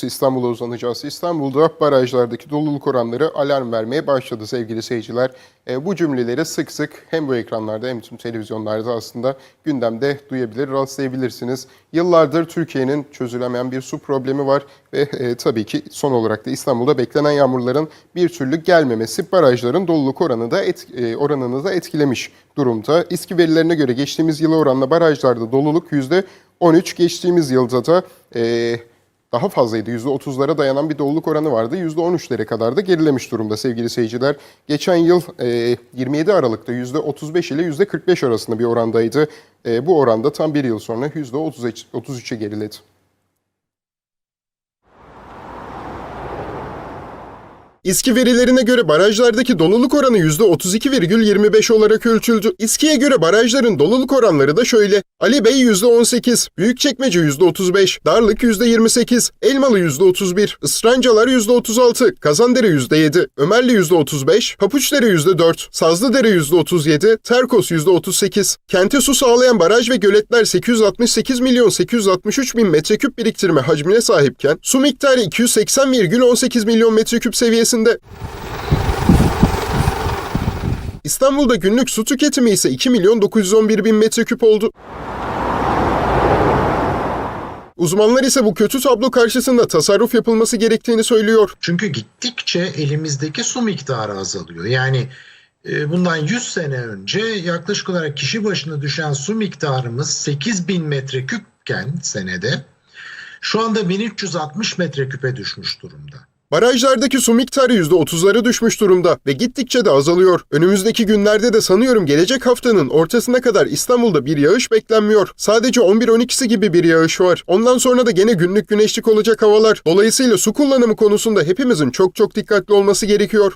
doğrusu İstanbul'a uzanacağız. İstanbul'da barajlardaki doluluk oranları alarm vermeye başladı sevgili seyirciler. E, bu cümleleri sık sık hem bu ekranlarda hem tüm televizyonlarda aslında gündemde duyabilir, rastlayabilirsiniz. Yıllardır Türkiye'nin çözülemeyen bir su problemi var ve e, tabii ki son olarak da İstanbul'da beklenen yağmurların bir türlü gelmemesi barajların doluluk oranı da et, e, oranını da etkilemiş durumda. İSKİ verilerine göre geçtiğimiz yıla oranla barajlarda doluluk %13, geçtiğimiz yılda da e, daha fazlaydı. %30'lara dayanan bir doluluk oranı vardı. %13'lere kadar da gerilemiş durumda sevgili seyirciler. Geçen yıl e, 27 Aralık'ta %35 ile %45 arasında bir orandaydı. E, bu oranda tam bir yıl sonra %33'e geriledi. İSKİ verilerine göre barajlardaki doluluk oranı %32,25 olarak ölçüldü. İSKİ'ye göre barajların doluluk oranları da şöyle. Ali Bey %18, Büyükçekmece %35, Darlık %28, Elmalı %31, Israncalar %36, Kazandere %7, Ömerli %35, Papuçdere %4, Sazlıdere %37, Terkos %38. Kente su sağlayan baraj ve göletler 868 milyon 863 bin metreküp biriktirme hacmine sahipken su miktarı 280,18 milyon metreküp seviyesinde. İstanbul'da günlük su tüketimi ise 2 milyon 911 bin metreküp oldu. Uzmanlar ise bu kötü tablo karşısında tasarruf yapılması gerektiğini söylüyor. Çünkü gittikçe elimizdeki su miktarı azalıyor. Yani e, bundan 100 sene önce yaklaşık olarak kişi başına düşen su miktarımız 8000 metreküpken senede şu anda 1360 metreküpe düşmüş durumda. Barajlardaki su miktarı %30'lara düşmüş durumda ve gittikçe de azalıyor. Önümüzdeki günlerde de sanıyorum gelecek haftanın ortasına kadar İstanbul'da bir yağış beklenmiyor. Sadece 11-12'si gibi bir yağış var. Ondan sonra da gene günlük güneşlik olacak havalar. Dolayısıyla su kullanımı konusunda hepimizin çok çok dikkatli olması gerekiyor.